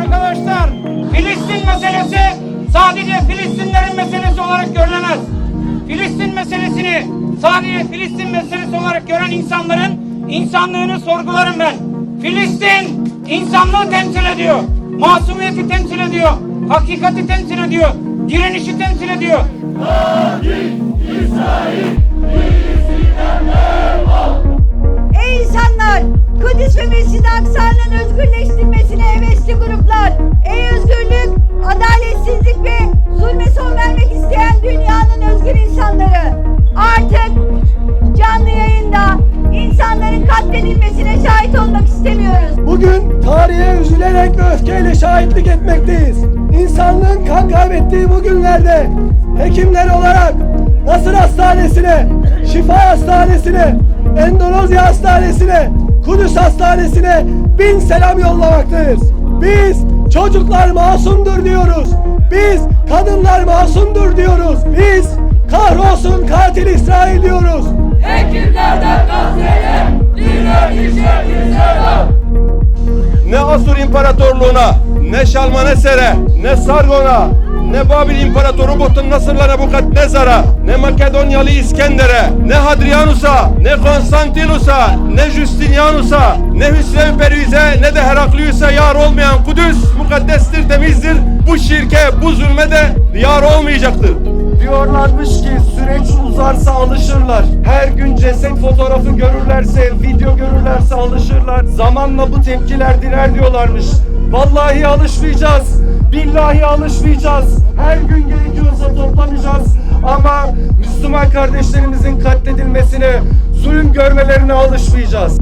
Arkadaşlar Filistin meselesi sadece Filistinlerin meselesi olarak görülemez. Filistin meselesini sadece Filistin meselesi olarak gören insanların insanlığını sorgularım ben. Filistin insanlığı temsil ediyor. Masumiyeti temsil ediyor. Hakikati temsil ediyor. Direnişi temsil ediyor. Ey şahitlik etmekteyiz. İnsanlığın kan kaybettiği bu günlerde hekimler olarak Nasır Hastanesi'ne, Şifa Hastanesi'ne, Endonezya Hastanesi'ne, Kudüs Hastanesi'ne bin selam yollamaktayız. Biz çocuklar masumdur diyoruz. Biz kadınlar masumdur diyoruz. Biz kahrolsun katil İsrail diyoruz. ne Asur İmparatorluğuna, ne Şalmaneser'e, ne Sargon'a, ne Babil İmparatoru Botun Nasır'la Nebukadnezar'a, ne Makedonyalı İskender'e, ne Hadrianus'a, ne Konstantinus'a, ne Justinianus'a, ne Hüsrev Perviz'e, ne de Heraklius'a yar olmayan Kudüs mukaddestir, temizdir. Bu şirke, bu zulme de yar olmayacaktır. Diyorlarmış ki süreç uzarsa alışırlar. Gün ceset fotoğrafı görürlerse, video görürlerse alışırlar. Zamanla bu tepkiler diner diyorlarmış. Vallahi alışmayacağız. Billahi alışmayacağız. Her gün gerekiyorsa toplanacağız. Ama Müslüman kardeşlerimizin katledilmesine, zulüm görmelerine alışmayacağız.